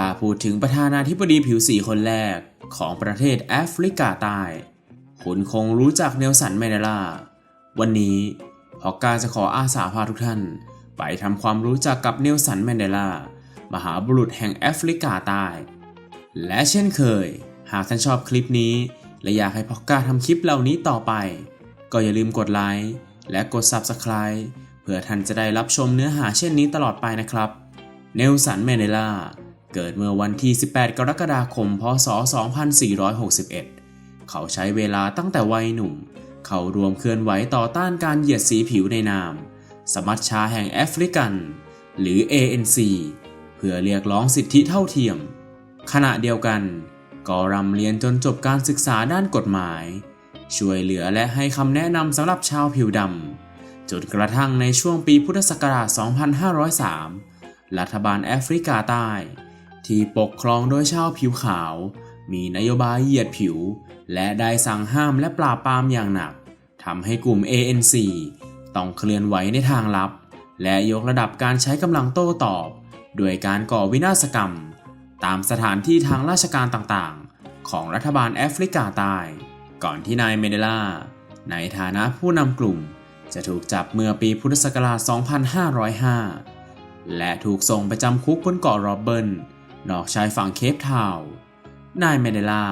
ถ้าพูดถึงประธานาธิบดีผิวสีคนแรกของประเทศแอฟริกาใต้ คุณคงรู้จักเนลสันแมนเดลา วันนี้พอกาจะขออาสาพาทุกท่าน ไปทำความรู้จักกับเนลสันแมนเดลา มหาบุรุษแห่งแอฟริกาใต้ และเช่นเคย หากท่านชอบคลิปนี้ และอยากให้พอกกาทำคลิปเหล่านี้ต่อไป ก็อย่าลืมกดไลค์และกด Subscribe เพื่อท่านจะได้รับชมเนื้อหาเช่นนี้ตลอดไปนะครับ เนลสันแมนเดลา เกิดเมื่อวันที่ 18 กรกฎาคม พศ 2461 เขาใช้เวลาตั้งแต่วัยหนุ่ม เขารวมเคลื่อนไหวต่อต้านการเหยียดสีผิวในนาม สมัชชาแห่งแอฟริกัน หรือ ANC เพื่อเรียกร้องสิทธิเท่าเทียม ขณะเดียวกันก็รำเรียนจนจบการศึกษาด้านกฎหมาย ช่วยเหลือและให้คำแนะนำสำหรับชาวผิวดำจนกระทั่งในช่วงปีพุทธศักราช 2503 รัฐบาลแอฟริกาใต้ ที่ปกครองโดยชาวผิวขาว มีนโยบายเหยียดผิว และได้สั่งห้ามและปราบปรามอย่างหนักทำให้กลุ่ม ANC ต้องเคลื่อนไหวในทางลับ และยกระดับการใช้กำลังโต้ตอบด้วยการก่อวินาศกรรม ตามสถานที่ทางราชการต่างๆ ของรัฐบาลแอฟริกาใต้ ก่อนที่นายเมเดลา ในฐานะผู้นำกลุ่ม จะถูกจับเมื่อปีพุทธศักราช 2505 และถูกส่งไปจำคุกบนเกาะโรบเบิล นอกชายฝั่งเคปทาวน์นายเมเดล่า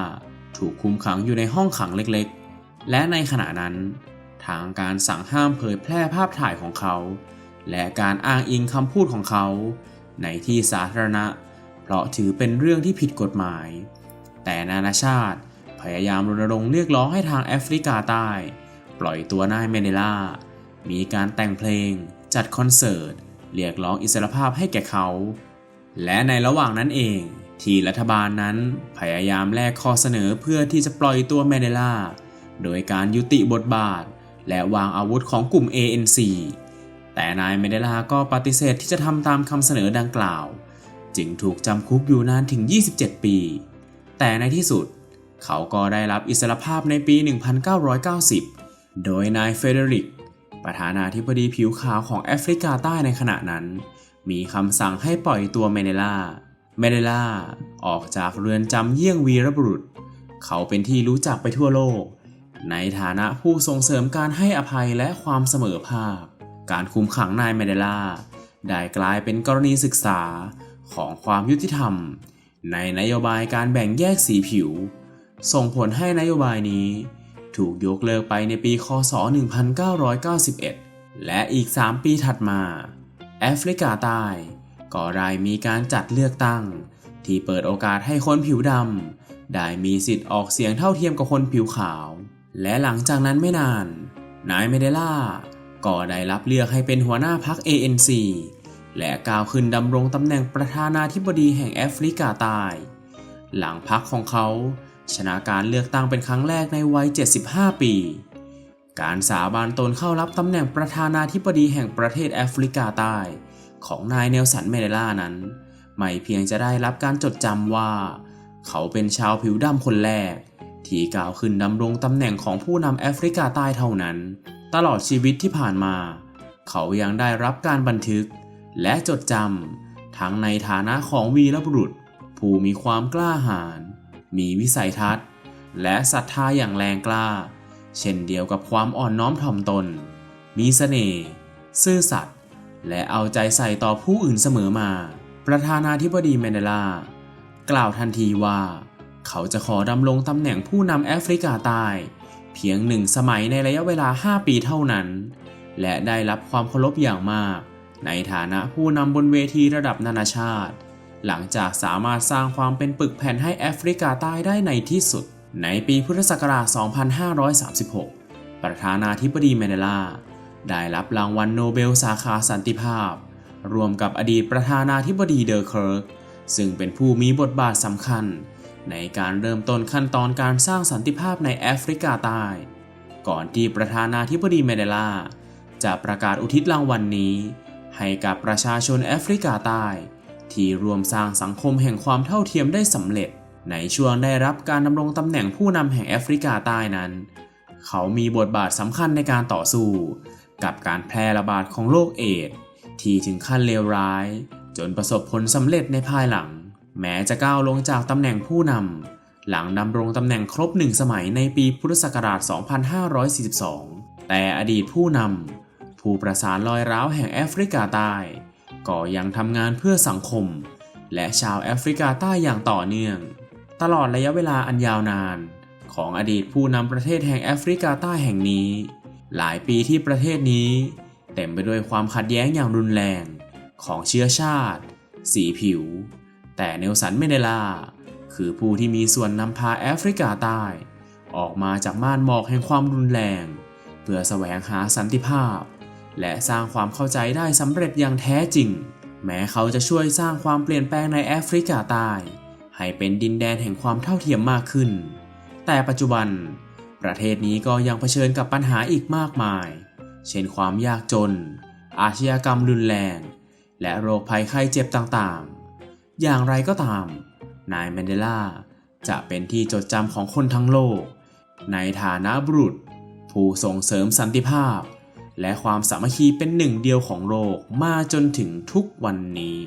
ถูกคุมขังอยู่ในห้องขังเล็กๆ และในขณะนั้น ทางการสั่งห้ามเผยแพร่ภาพถ่ายของเขา และการอ้างอิงคำพูดของเขา ในที่สาธารณะ เพราะถือเป็นเรื่องที่ผิดกฎหมาย แต่นานาชาติพยายามรณรงค์เรียกร้องให้ทางแอฟริกาใต้ ปล่อยตัวนายเมเดล่า มีการแต่งเพลง จัดคอนเสิร์ต เรียกร้องอิสรภาพให้แก่เขา และในระหว่างนั้นเอง ที่รัฐบาลนั้นพยายามแลกข้อเสนอเพื่อที่จะปล่อยตัวเมเดลา โดยการยุติบทบาท และวางอาวุธของกลุ่ม ANC แต่นายเมเดลาก็ปฏิเสธที่จะทำตามคำเสนอดังกล่าว จึงถูกจำคุกอยู่นานถึง 27 ปี แต่ในที่สุด เขาก็ได้รับอิสรภาพในปี 1990 โดยนายเฟเดริก ประธานาธิบดีผิวขาวของแอฟริกาใต้ในขณะนั้น มีคำสั่งให้ปล่อยตัวเมเดลาเมเดลาออกจากเรือนจำเยี่ยงวีรบุรุษ เขาเป็นที่รู้จักไปทั่วโลก ในฐานะผู้ส่งเสริมการให้อภัยและความเสมอภาค การคุมขังนายเมเดลาได้กลายเป็นกรณีศึกษาของความยุติธรรม ในนโยบายการแบ่งแยกสีผิว ส่งผลให้นโยบายนี้ถูกยกเลิกไปในปี คศ 1991 และอีก 3 ปีถัดมา แอฟริกาใต้ก็ได้มีการจัดเลือกตั้ง ที่เปิดโอกาสให้คนผิวดำได้มีสิทธิ์ออกเสียงเท่าเทียมกับคนผิวขาว และหลังจากนั้นไม่นาน นายเมเดล่าก็ได้รับเลือกให้เป็นหัวหน้าพรรค ANC และก้าวขึ้นดำรงตำแหน่งประธานาธิบดีแห่งแอฟริกาใต้ หลังพรรคของเขา ชนะการเลือกตั้งเป็นครั้งแรกในวัย 75 ปี การสาบานตนเข้ารับตำแหน่งประธานาธิบดีแห่งประเทศแอฟริกาใต้ ของนายเนลสันเมเดลานั้น ไม่เพียงจะได้รับการจดจำว่า เขาเป็นชาวผิวดำคนแรก ที่กล่าวขึ้นดำรงตำแหน่งของผู้นำแอฟริกาใต้เท่านั้น ตลอดชีวิตที่ผ่านมา เขายังได้รับการบันทึก และจดจำทั้งในฐานะของวีรบุรุษ ผู้มีความกล้าหาญมีวิสัยทัศน์ และศรัทธาอย่างแรงกล้า เช่นเดียวกับความอ่อนน้อมถ่อมตน มีเสน่ห์ซื่อสัตย์และเอาใจใส่ต่อผู้อื่นเสมอมา ประธานาธิบดีแมนเดลากล่าวทันทีว่า เขาจะขอดำรงตำแหน่งผู้นำแอฟริกาใต้ เพียงหนึ่งสมัยในระยะเวลา 5 ปีเท่านั้น และได้รับความเคารพอย่างมาก ในฐานะผู้นำบนเวทีระดับนานาชาติ หลังจากสามารถสร้างความเป็นปึกแผ่นให้แอฟริกาใต้ได้ในที่สุด ในปีพุทธศักราช 2536 ประธานาธิบดีแมเดลา ได้รับรางวัลโนเบลสาขาสันติภาพ รวมกับอดีตประธานาธิบดีเดอร์เคิร์ก ซึ่งเป็นผู้มีบทบาทสำคัญ ในการเริ่มต้นขั้นตอนการสร้างสันติภาพในแอฟริกาใต้ ก่อนที่ประธานาธิบดีแมเดลา จะประกาศอุทิศรางวัลนนี้ ให้กับประชาชนแอฟริกาใต้ ที่รวมสร้างสังคมแห่งความเท่าเทียมได้สำเร็จ ในช่วงได้รับการดำรงตำแหน่งผู้นำแห่งแอฟริกาใต้นั้น เขามีบทบาทสำคัญในการต่อสู้ กับการแพร่ระบาดของโรคเอดส์ที่ถึงขั้นเลวร้าย จนประสบผลสำเร็จในภายหลัง แม้จะก้าวลงจากตำแหน่งผู้นำหลังดำรงตำแหน่งครบหนึ่งสมัยในปีพุทธศักราช 2542 แต่อดีตผู้นำผู้ประสานรอยร้าวแห่งแอฟริกาใต้ก็ยังทำงานเพื่อสังคม และชาวแอฟริกาใต้อย่างต่อเนื่อง ตลอดระยะเวลาอันยาวนาน ของอดีตผู้นำประเทศแห่งแอฟริกาใต้แห่งนี้ หลายปีที่ประเทศนี้ เต็มไปด้วยความขัดแย้งอย่างรุนแรง ของเชื้อชาติ สีผิว แต่เนลสันเมเดลา คือผู้ที่มีส่วนนำพาแอฟริกาใต้ ออกมาจากม่านหมอกแห่งความรุนแรง เพื่อแสวงหาสันติภาพ และสร้างความเข้าใจได้สำเร็จอย่างแท้จริง แม้เขาจะช่วยสร้างความเปลี่ยนแปลงในแอฟริกาใต้ ให้เป็นดินแดนแห่งความเท่าเทียมมากขึ้น แต่ปัจจุบัน ประเทศนี้ก็ยังเผชิญกับปัญหาอีกมากมาย เช่นความยากจน อาชญากรรมรุนแรง และโรคภัยไข้เจ็บต่างๆ อย่างไรก็ตาม นายแมนเดลาจะเป็นที่จดจำของคนทั้งโลก ในฐานะบุรุษ ผู้ส่งเสริมสันติภาพ และความสามัคคีเป็นหนึ่งเดียวของโลกมาจนถึงทุกวันนี้